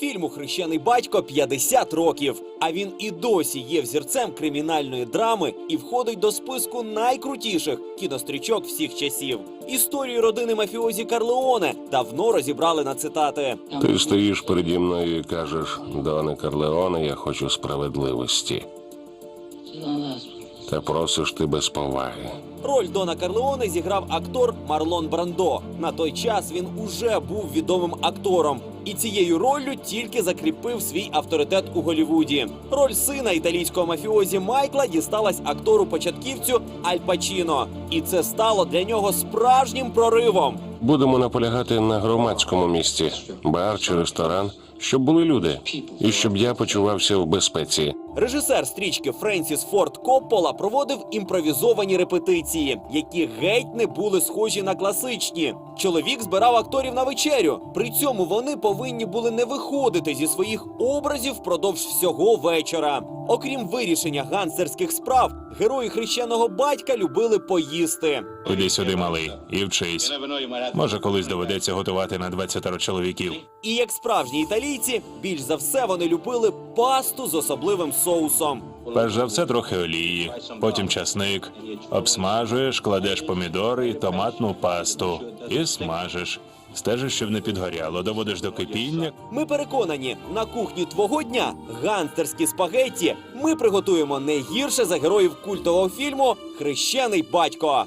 Фільму Хрещений батько 50 років. А він і досі є взірцем кримінальної драми і входить до списку найкрутіших кінострічок всіх часів. Історію родини мафіозі Карлеоне давно розібрали на цитати. Ти стоїш переді мною і кажеш, Доне Карлеоне, я хочу справедливості. Та просиш ти без поваги. Роль Дона Карлеоне зіграв актор Марлон Брандо. На той час він уже був відомим актором. І цією роллю тільки закріпив свій авторитет у Голівуді. Роль сина італійського мафіозі Майкла дісталась актору початківцю Аль Пачіно. І це стало для нього справжнім проривом. Будемо наполягати на громадському місці, бар чи ресторан, щоб були люди, і щоб я почувався в безпеці. Режисер стрічки Френсіс Форд Коппола проводив імпровізовані репетиції, які геть не були схожі на класичні. Чоловік збирав акторів на вечерю. При цьому вони повинні були не виходити зі своїх образів впродовж всього вечора. Окрім вирішення ганстерських справ, герої хрещеного батька любили поїсти. Іди сюди, малий, і вчись. Може, колись доведеться готувати на 20 чоловіків. І як справжні італійці, більш за все вони любили пасту з особливим соусом. Перш за все трохи олії, потім часник. Обсмажуєш, кладеш помідори і томатну пасту і смажиш. Стежиш, щоб не підгоряло, доводиш до кипіння. Ми переконані, на кухні твого дня ганстерські спагетті ми приготуємо не гірше за героїв культового фільму Хрещений батько.